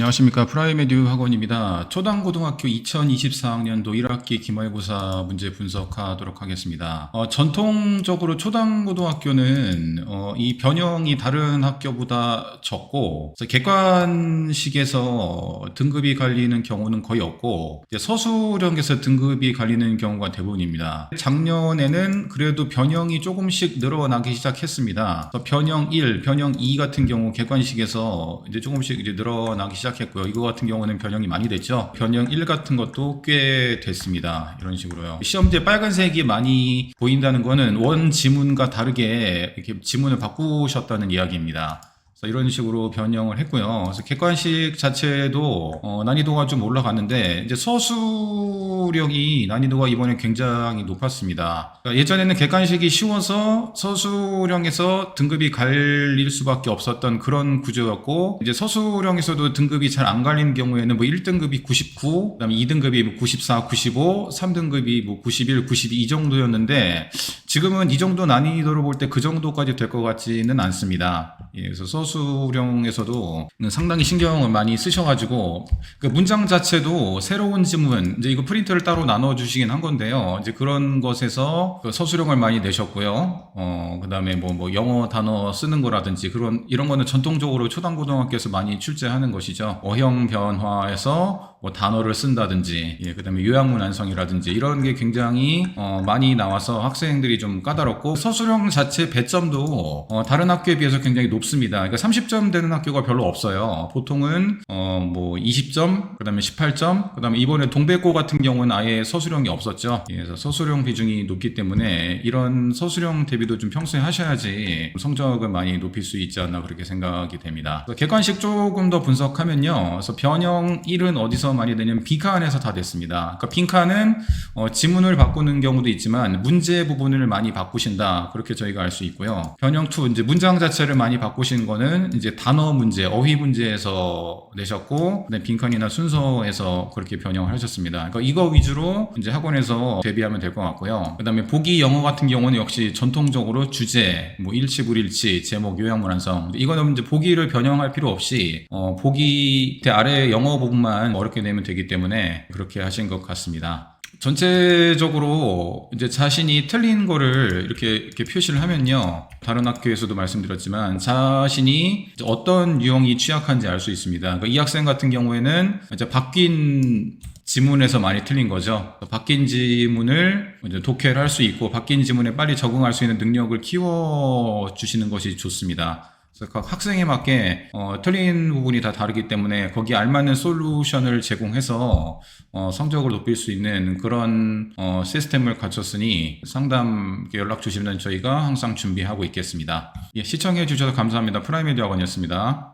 안녕하십니까 프라이메듀 학원입니다. 초당고등학교 2024학년도 1학기 기말고사 문제 분석하도록 하겠습니다. 어, 전통적으로 초당고등학교는 어, 이 변형이 다른 학교보다 적고 객관식에서 등급이 갈리는 경우는 거의 없고 서술형에서 등급이 갈리는 경우가 대부분입니다. 작년에는 그래도 변형이 조금씩 늘어나기 시작했습니다. 변형 1, 변형 2 같은 경우 객관식에서 이제 조금씩 이제 늘어나기 시작 했고요. 이거 같은 경우는 변형이 많이 됐죠. 변형 1 같은 것도 꽤 됐습니다. 이런 식으로요. 시험지에 빨간색이 많이 보인다는 거는 원 지문과 다르게 이렇게 지문을 바꾸셨다는 이야기입니다. 이런 식으로 변형을 했고요. 그래서 객관식 자체도 어, 난이도가 좀 올라갔는데 이제 서술형이 난이도가 이번에 굉장히 높았습니다. 그러니까 예전에는 객관식이 쉬워서 서술형에서 등급이 갈릴 수밖에 없었던 그런 구조였고 이제 서술형에서도 등급이 잘 안 갈리는 경우에는 뭐 1등급이 99, 그다음에 2등급이 뭐 94, 95, 3등급이 뭐 91, 92 이 정도였는데 지금은 이 정도 난이도를 볼때 그 정도까지 될 것 같지는 않습니다. 예, 그래서 서술형에서도 상당히 신경을 많이 쓰셔가지고 그 문장 자체도 새로운 지문 이제 이거 프린트를 따로 나눠 주시긴 한 건데요. 이제 그런 것에서 그 서술형을 많이 내셨고요. 어 그다음에 뭐 뭐 영어 단어 쓰는 거라든지 그런 이런 거는 전통적으로 초당고등학교에서 많이 출제하는 것이죠. 어형 변화에서 뭐 단어를 쓴다든지 예, 그다음에 요약문 완성이라든지 이런 게 굉장히 어, 많이 나와서 학생들이 좀 까다롭고 서술형 자체 배점도 어, 다른 학교에 비해서 굉장히 높습니다. 그러니까 30점 되는 학교가 별로 없어요. 보통은 어, 뭐 20점, 그다음에 18점, 그다음에 이번에 동백고 같은 경우는 아예 서술형이 없었죠. 예, 그래서 서술형 비중이 높기 때문에 이런 서술형 대비도 좀 평소에 하셔야지 성적을 많이 높일 수 있지 않나 그렇게 생각이 됩니다. 객관식 조금 더 분석하면요. 그래서 변형 1은 어디서 많이 되냐면 빈칸에서 다 됐습니다. 그러니까 빈칸은 어, 지문을 바꾸는 경우도 있지만 문제 부분을 많이 바꾸신다. 그렇게 저희가 알 수 있고요. 변형 2 이제 문장 자체를 많이 바꾸신 거는 이제 단어 문제, 어휘 문제에서 내셨고 빈칸이나 순서에서 그렇게 변형을 하셨습니다. 그러니까 이거 위주로 이제 학원에서 대비하면 될 것 같고요. 그다음에 보기 영어 같은 경우는 역시 전통적으로 주제, 뭐 일치 불일치, 제목, 요약문 완성 이거는 이제 보기를 변형할 필요 없이 어, 보기 밑에 아래 영어 부분만 어렵게 내면 되기 때문에 그렇게 하신 것 같습니다. 전체적으로 이제 자신이 틀린 거를 이렇게, 이렇게 표시를 하면요. 다른 학교에서도 말씀드렸지만 자신이 어떤 유형이 취약한지 알 수 있습니다. 그러니까 이 학생 같은 경우에는 이제 바뀐 지문에서 많이 틀린 거죠. 바뀐 지문을 독해를 할 수 있고 바뀐 지문에 빨리 적응할 수 있는 능력을 키워 주시는 것이 좋습니다. 그래서 각 학생에 맞게 어, 틀린 부분이 다 다르기 때문에 거기에 알맞는 솔루션을 제공해서 어, 성적을 높일 수 있는 그런 어, 시스템을 갖췄으니 상담 연락 주시면 저희가 항상 준비하고 있겠습니다. 예, 시청해 주셔서 감사합니다. 프라이메디 학원이었습니다.